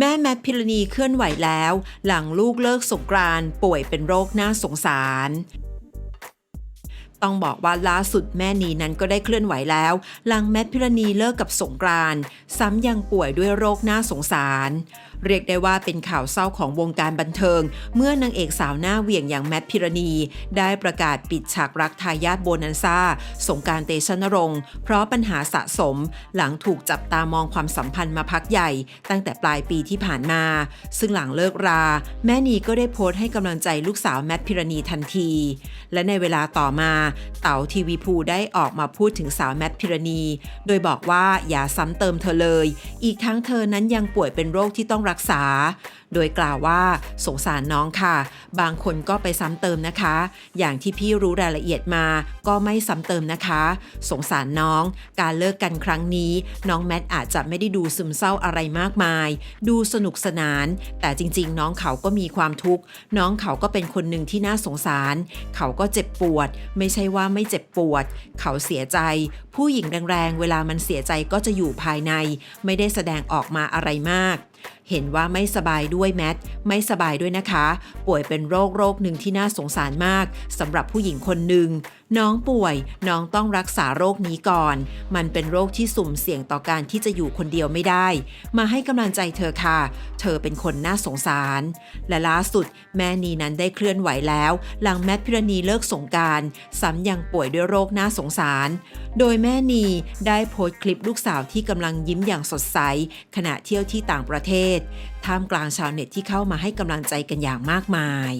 แม่แมทพิรณีเคลื่อนไหวแล้ว หลังลูกเลิกสงกรานต์ป่วยเป็นโรคน่าสงสาร ต้องบอกว่าล่าสุดแม่นีนั้นก็ได้เคลื่อนไหวแล้ว หลังแมทพิรณีเลิกกับสงกรานต์ซ้ำยังป่วยด้วยโรคน่าสงสารเรียกได้ว่าเป็นข่าวเศร้าของวงการบันเทิง เมื่อนางเอกสาวหน้าเหวี่ยงอย่างแมทพิรณี ได้ประกาศปิดฉากรักทายาทโบนันซ่า สงการเตชะนรงค์เพราะปัญหาสะสม หลังถูกจับตามองความสัมพันธ์มาพักใหญ่ ตั้งแต่ปลายปีที่ผ่านมา ซึ่งหลังเลิกรา แม่นีก็ได้โพสต์ให้กำลังใจลูกสาวแมทพิรณีทันที และในเวลาต่อมา เต๋าทีวีภูได้ออกมาพูดถึงสาวแมทพิรณี โดยบอกว่าอย่าซ้ำเติมเธอเลย อีกทั้งเธอนั้นยังป่วยเป็นโรคที่ต้องรักษา โดยกล่าวว่าสงสารน้องค่ะ บางคนก็ไปซ้ำเติมนะคะ อย่างที่พี่รู้รายละเอียดมาก็ไม่ซ้ำเติมนะคะ สงสารน้อง การเลิกกันครั้งนี้ น้องแมทอาจจะไม่ได้ดูซึมเศร้าอะไรมากมาย ดูสนุกสนาน แต่จริงๆ น้องเขาก็มีความทุกข์ น้องเขาก็เป็นคนหนึ่งที่น่าสงสาร เขาก็เจ็บปวด ไม่ใช่ว่าไม่เจ็บปวด เขาเสียใจ ผู้หญิงแรงๆ เวลามันเสียใจก็จะอยู่ภายใน ไม่ได้แสดงออกมาอะไรมาก เห็นว่าไม่สบายด้วยแมทไม่สบายด้วยนะคะ ป่วยเป็นโรคโรคหนึ่งที่น่าสงสารมากสำหรับผู้หญิงคนหนึ่งน้องป่วยน้องต้องรักษาโรคนี้ก่อน มันเป็นโรคที่สุ่มเสี่ยงต่อการที่จะอยู่คนเดียวไม่ได้ มาให้กำลังใจเธอค่ะ เธอเป็นคนน่าสงสาร และล่าสุด แม่นีนั้นได้เคลื่อนไหวแล้ว หลังแมทพิรณีเลิกสงการซ้ำยังป่วยด้วยโรคน่าสงสาร โดยแม่นีได้โพสต์คลิปลูกสาวที่กำลังยิ้มอย่างสดใส ขณะเที่ยวที่ต่างประเทศท่ามกลางชาวเน็ตที่เข้ามาให้กำลังใจกันอย่างมากมาย